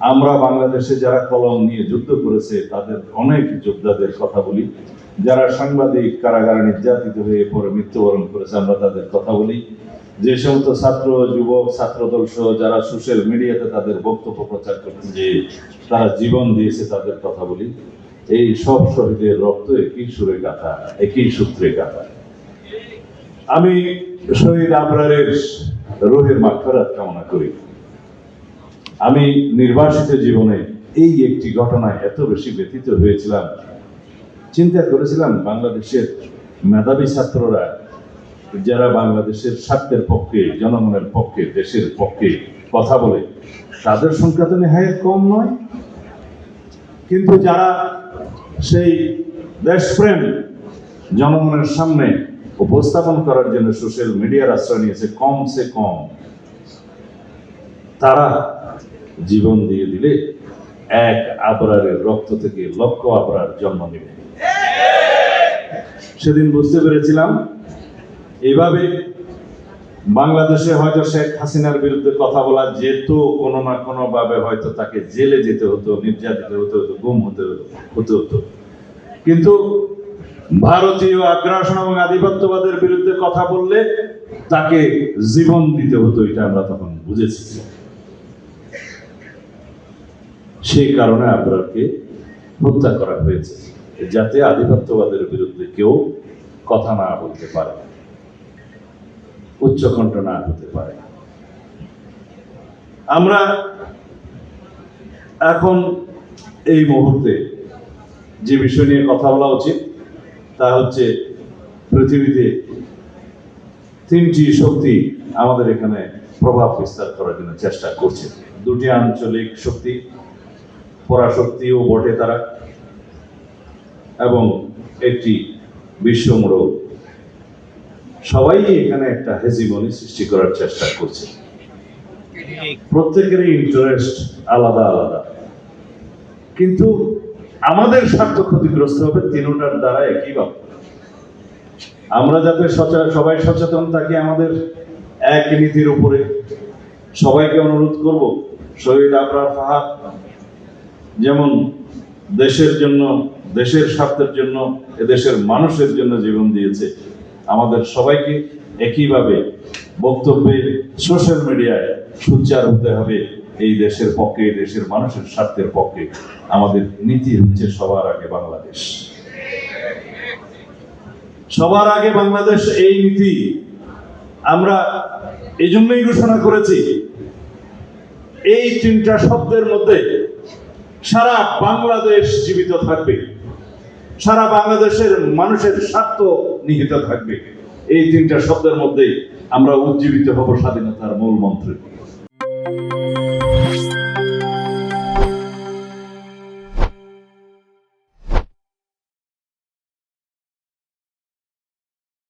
আমরা বাংলাদেশে যারা কলম নিয়ে যুদ্ধ করেছে, তাদের অনেক যোদ্ধাদের কথা বলি। যারা সাংবাদিক কারাগারে নির্যাতিত হয়ে পরে মৃত্যুবরণ করেছে, আমরা তাদের কথা বলি। যে সমস্ত ছাত্র, যুবক ছাত্রদল সহ যারা সোশ্যাল মিডিয়াতে তাদের বক্তব্য প্রচার করতে যে তারা জীবন দিয়েছে তাদের কথা বলি। এই সব শহীদের রক্ত একই সুরে গাথা, একই সূত্রে গাথা। আমি শহীদ আবরারের রোহের মাগফিরাত কামনা করি। আমি নির্বাসিত জীবনে এই একটি ঘটনায় এত বেশি ব্যথিত হয়েছিলাম। চিন্তা করেছিলাম বাংলাদেশের মেধাবী ছাত্ররা, যারা বাংলাদেশের স্বার্থের পক্ষে, জনগণের পক্ষে, দেশের পক্ষে কথা বলে, তাদের সংখ্যা তো নেহায়ত কম নয়। কিন্তু যারা সেই দেশপ্রেম জনগণের সামনে উপস্থাপন করার জন্য সোশ্যাল মিডিয়ার আশ্রয় নিয়েছে, কমসে কম, তারা জীবন দিয়ে দিলে এক আবরারের রক্ত থেকে লক্ষ আবরার জন্ম নেবে। সেদিন বুঝতে পেরেছিলাম এইভাবে বাংলাদেশে হয়তো শেখ হাসিনার বিরুদ্ধে কথা বলা যেত, কোনো না কোনো ভাবে হয়তো তাকে জেলে যেতে হতো, নির্যাতিত হতে হতো, গুম হতে হতে হতো। কিন্তু ভারতীয় আগ্রাসন এবং আধিপত্যবাদের বিরুদ্ধে কথা বললে তাকে জীবন দিতে হতো, এটা আমরা তখন বুঝেছি। সেই কারণে আবরারকে হত্যা করা হয়েছে, যাতে আধিপত্যবাদের বিরুদ্ধে কেউ কথা না বলতে পারে উচ্চকণ্ঠ না হতে পারে। আমরা এখন এই মুহূর্তে যে বিষয় নিয়ে কথা বলা উচিত, তা হচ্ছে পৃথিবীতে তিনটি শক্তি আমাদের এখানে প্রভাব বিস্তার করার জন্য চেষ্টা করছে। দুটি আঞ্চলিক শক্তি পরাশক্তিও বটে তারা। এবং একটি বিশ্বমূলক। সবাই এখানে একটা হেজিমনি সৃষ্টি করার চেষ্টা করছে। প্রত্যেকেরই ইন্টারেস্ট আলাদা আলাদা। কিন্তু আমাদের স্বার্থ ক্ষতিগ্রস্ত হবে তিনোটার দ্বারা একই ভাবে। আমরা যাতে সবাই সচেতন থাকি আমাদের এক নীতির উপরে। সবাইকে অনুরোধ করব, শহীদ আবরার ফাহাদ যেমন দেশের জন্য, দেশের স্বার্থের জন্য, এদেশের মানুষের জন্য জীবন দিয়েছে। আমাদের সবাইকে একইভাবে বক্তব্যে সোশ্যাল মিডিয়ায় সোচ্চার হতে হবে। এই দেশের পক্ষে দেশের মানুষের স্বার্থের পক্ষে। আমাদের নীতি হচ্ছে সবার আগে বাংলাদেশ। সবার আগে বাংলাদেশ এই নীতি। আমরা এই জন্যই ঘোষণা করেছি, এই তিনটা শব্দের মধ্যে সারা বাংলাদেশ জীবিত থাকবে। সারা বাংলাদেশের মানুষের স্বার্থ নিহিত থাকবে। এই তিনটা শব্দের মধ্যেই আমরা উজ্জীবিত হব স্বাধীনতার মূল মন্ত্রে